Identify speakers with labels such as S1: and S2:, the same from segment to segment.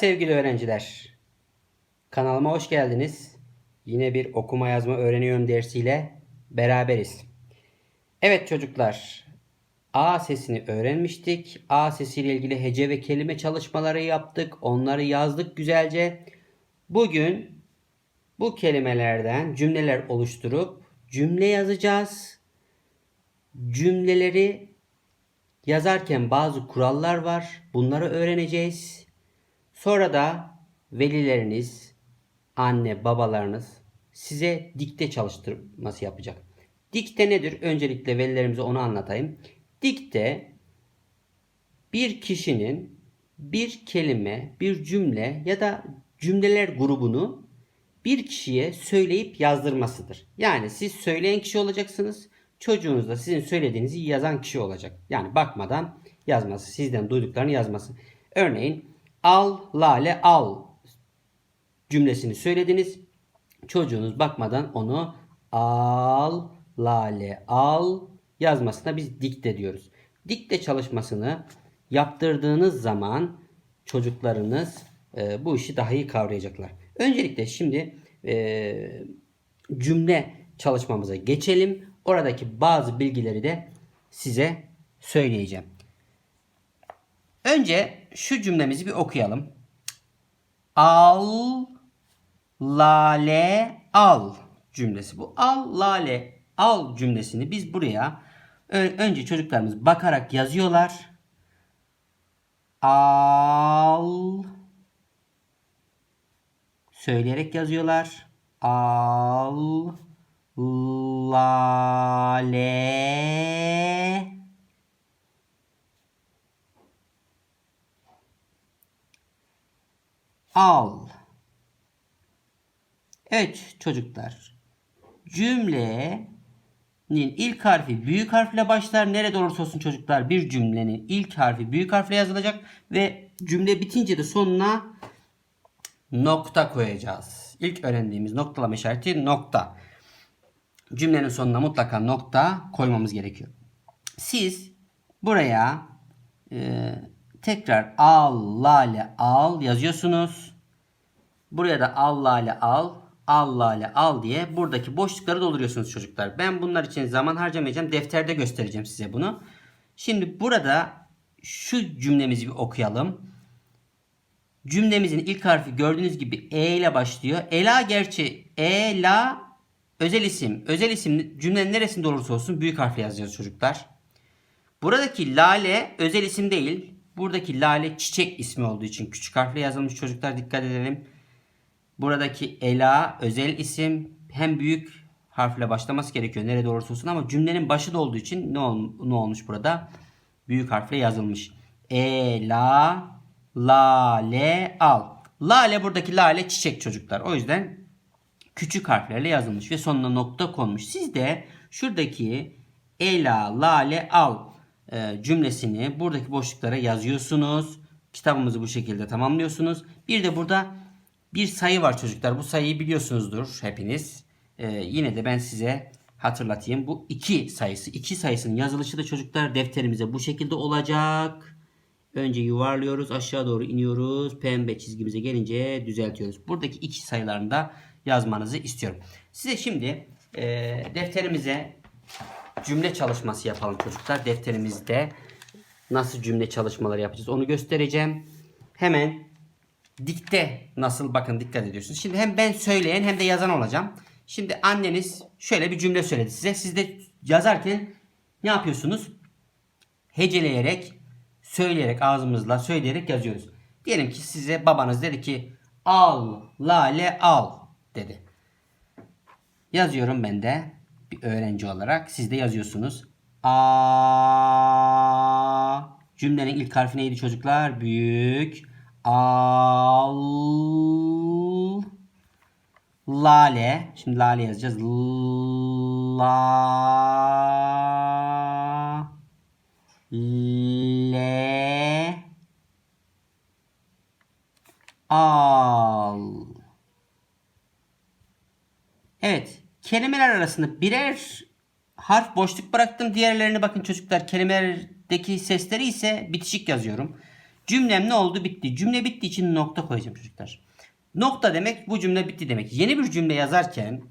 S1: sevgili öğrenciler. Kanalıma hoş geldiniz. Yine bir okuma yazma öğreniyorum dersiyle beraberiz. Evet çocuklar. A sesini öğrenmiştik. A sesiyle ilgili hece ve kelime çalışmaları yaptık. Onları yazdık güzelce. Bugün bu kelimelerden cümleler oluşturup cümle yazacağız. Cümleleri yazarken bazı kurallar var. Bunları öğreneceğiz. Sonra da velileriniz, anne, babalarınız size dikte çalıştırması yapacak. Dikte nedir? Öncelikle velilerimize onu anlatayım. Dikte bir kişinin bir kelime, bir cümle ya da cümleler grubunu bir kişiye söyleyip yazdırmasıdır. Yani siz söyleyen kişi olacaksınız. Çocuğunuz da sizin söylediğinizi yazan kişi olacak. Yani bakmadan yazması, sizden duyduklarını yazması. Örneğin al lale al cümlesini söylediniz. Çocuğunuz bakmadan onu al lale al yazmasına biz dikte diyoruz. Dikte çalışmasını yaptırdığınız zaman çocuklarınız e, bu işi daha iyi kavrayacaklar. Öncelikle şimdi e, cümle çalışmamıza geçelim. Oradaki bazı bilgileri de size söyleyeceğim. Önce şu cümlemizi bir okuyalım. Al lale al cümlesi bu. Al lale al cümlesini biz buraya önce çocuklarımız bakarak yazıyorlar. Al söyleyerek yazıyorlar. Al lale al. Evet çocuklar. Cümlenin ilk harfi büyük harfle başlar. Nerede olursa olsun çocuklar bir cümlenin ilk harfi büyük harfle yazılacak ve cümle bitince de sonuna nokta koyacağız. İlk öğrendiğimiz noktalama işareti nokta. Cümlenin sonuna mutlaka nokta koymamız gerekiyor. Siz buraya e, tekrar al lale al yazıyorsunuz. Buraya da al lale al al lale al diye buradaki boşlukları dolduruyorsunuz çocuklar. Ben bunlar için zaman harcamayacağım. Defterde göstereceğim size bunu. Şimdi burada şu cümlemizi bir okuyalım. Cümlemizin ilk harfi gördüğünüz gibi E ile başlıyor. Ela gerçi E, la özel isim. Özel isim cümlenin neresinde olursa olsun büyük harfle yazacağız çocuklar. Buradaki lale özel isim değil. Buradaki lale çiçek ismi olduğu için küçük harfle yazılmış çocuklar dikkat edelim. Buradaki ela özel isim hem büyük harfle başlaması gerekiyor nerede olursa olsun ama cümlenin başı da olduğu için ne, ol, ne olmuş burada? Büyük harfle yazılmış. Ela lale al. Lale buradaki lale çiçek çocuklar. O yüzden küçük harflerle yazılmış ve sonuna nokta konmuş. Siz de şuradaki ela lale al cümlesini buradaki boşluklara yazıyorsunuz. Kitabımızı bu şekilde tamamlıyorsunuz. Bir de burada bir sayı var çocuklar. Bu sayıyı biliyorsunuzdur hepiniz. E, yine de ben size hatırlatayım. Bu 2 sayısı. 2 sayısının yazılışı da çocuklar defterimize bu şekilde olacak. Önce yuvarlıyoruz. Aşağı doğru iniyoruz. Pembe çizgimize gelince düzeltiyoruz. Buradaki iki sayılarını da yazmanızı istiyorum. Size şimdi e, defterimize cümle çalışması yapalım çocuklar. Defterimizde nasıl cümle çalışmaları yapacağız onu göstereceğim. Hemen dikte nasıl bakın dikkat ediyorsunuz. Şimdi hem ben söyleyen hem de yazan olacağım. Şimdi anneniz şöyle bir cümle söyledi size. Siz de yazarken ne yapıyorsunuz? Heceleyerek, söyleyerek ağzımızla söyleyerek yazıyoruz. Diyelim ki size babanız dedi ki al lale al dedi. Yazıyorum ben de bir öğrenci olarak. Siz de yazıyorsunuz. A cümlenin ilk harfi neydi çocuklar? Büyük. Al lale. Şimdi lale yazacağız. La le al. Evet. Kelimeler arasında birer harf boşluk bıraktım. Diğerlerini bakın çocuklar kelimelerdeki sesleri ise bitişik yazıyorum. Cümlem ne oldu? Bitti. Cümle bittiği için nokta koyacağım çocuklar. Nokta demek bu cümle bitti demek. Yeni bir cümle yazarken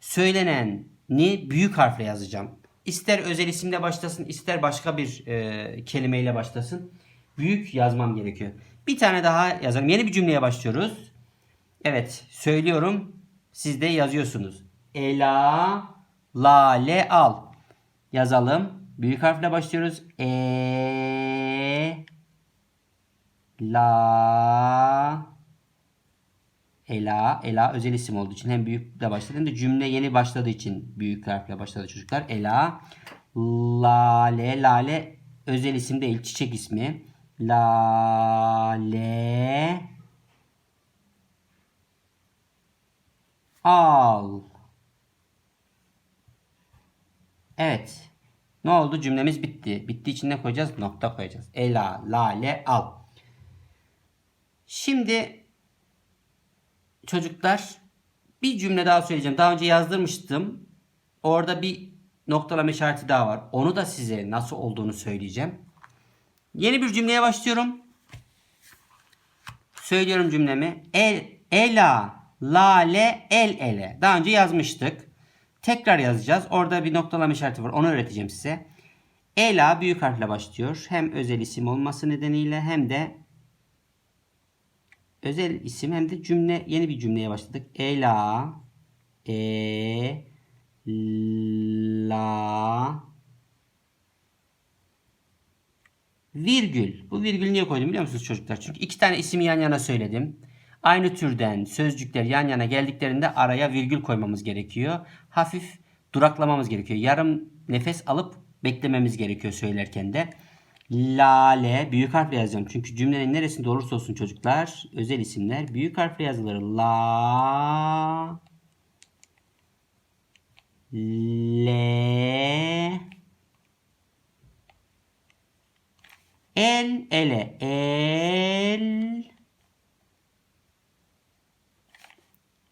S1: söyleneni büyük harfle yazacağım. İster özel isimle başlasın, ister başka bir e, kelimeyle başlasın. Büyük yazmam gerekiyor. Bir tane daha yazalım. Yeni bir cümleye başlıyoruz. Evet, söylüyorum. Siz de yazıyorsunuz. Ela, lale al. Yazalım. Büyük harfle başlıyoruz. E, la, Ela, Ela özel isim olduğu için hem büyükle başladı hem de cümle yeni başladığı için büyük harfle başladı çocuklar. Ela, Lale, Lale özel isim değil çiçek ismi. Lale, al. Evet. Ne oldu? Cümlemiz bitti. Bittiği için ne koyacağız? Nokta koyacağız. Ela, Lale, al. Şimdi çocuklar bir cümle daha söyleyeceğim. Daha önce yazdırmıştım. Orada bir noktalama işareti daha var. Onu da size nasıl olduğunu söyleyeceğim. Yeni bir cümleye başlıyorum. Söylüyorum cümlemi. El, ela, lale, el ele. Daha önce yazmıştık. Tekrar yazacağız. Orada bir noktalama işareti var. Onu öğreteceğim size. Ela büyük harfle başlıyor. Hem özel isim olması nedeniyle hem de özel isim hem de cümle yeni bir cümleye başladık. Ela e la virgül. Bu virgül niye koydum biliyor musunuz çocuklar? Çünkü iki tane ismi yan yana söyledim. Aynı türden sözcükler yan yana geldiklerinde araya virgül koymamız gerekiyor. Hafif duraklamamız gerekiyor. Yarım nefes alıp beklememiz gerekiyor söylerken de. Lale büyük harfle yazacağım. Çünkü cümlenin neresinde olursa olsun çocuklar özel isimler büyük harfle yazılır. La Le El ele el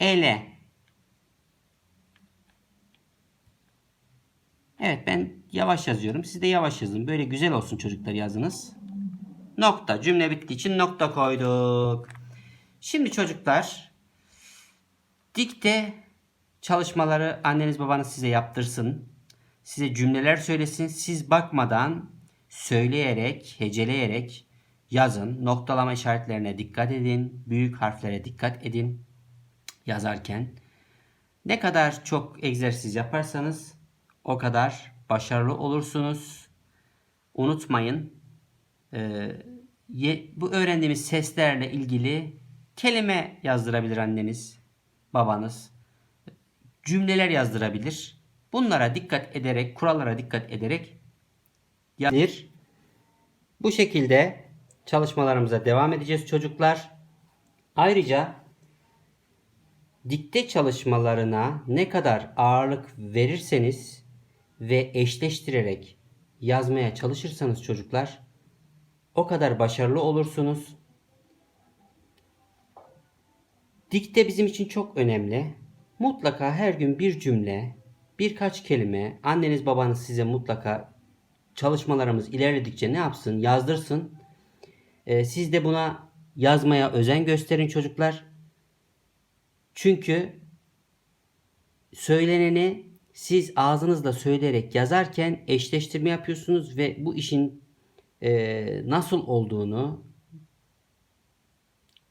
S1: ele Evet ben yavaş yazıyorum. Siz de yavaş yazın. Böyle güzel olsun çocuklar yazınız. Nokta. Cümle bittiği için nokta koyduk. Şimdi çocuklar dikte çalışmaları anneniz babanız size yaptırsın. Size cümleler söylesin. Siz bakmadan söyleyerek, heceleyerek yazın. Noktalama işaretlerine dikkat edin. Büyük harflere dikkat edin yazarken. Ne kadar çok egzersiz yaparsanız o kadar başarılı olursunuz. Unutmayın bu öğrendiğimiz seslerle ilgili kelime yazdırabilir anneniz, babanız. Cümleler yazdırabilir. Bunlara dikkat ederek, kurallara dikkat ederek yazır. Bu şekilde çalışmalarımıza devam edeceğiz çocuklar. Ayrıca dikte çalışmalarına ne kadar ağırlık verirseniz ve eşleştirerek yazmaya çalışırsanız çocuklar o kadar başarılı olursunuz. Dikte bizim için çok önemli. Mutlaka her gün bir cümle, birkaç kelime anneniz babanız size mutlaka çalışmalarımız ilerledikçe ne yapsın? Yazdırsın. Ee, siz de buna yazmaya özen gösterin çocuklar. Çünkü söyleneni siz ağzınızla söyleyerek yazarken eşleştirme yapıyorsunuz ve bu işin e, nasıl olduğunu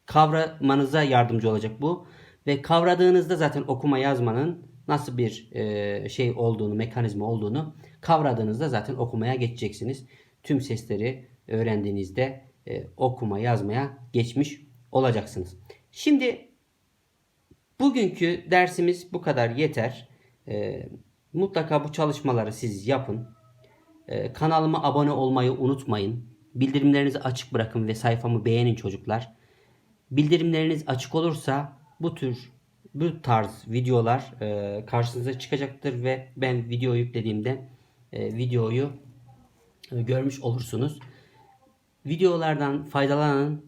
S1: kavramanıza yardımcı olacak bu. Ve kavradığınızda zaten okuma yazmanın nasıl bir e, şey olduğunu, mekanizma olduğunu kavradığınızda zaten okumaya geçeceksiniz. Tüm sesleri öğrendiğinizde e, okuma yazmaya geçmiş olacaksınız. Şimdi bugünkü dersimiz bu kadar yeter. E, mutlaka bu çalışmaları siz yapın. E, kanalıma abone olmayı unutmayın. Bildirimlerinizi açık bırakın ve sayfamı beğenin çocuklar. Bildirimleriniz açık olursa bu tür bu tarz videolar e, karşınıza çıkacaktır ve ben video yüklediğimde e, videoyu e, görmüş olursunuz. Videolardan faydalanın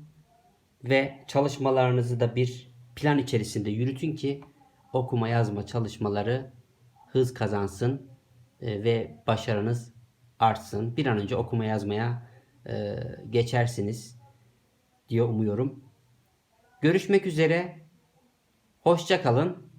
S1: ve çalışmalarınızı da bir plan içerisinde yürütün ki okuma yazma çalışmaları hız kazansın e, ve başarınız artsın. Bir an önce okuma yazmaya e, geçersiniz. diye umuyorum. Görüşmek üzere. Hoşça kalın.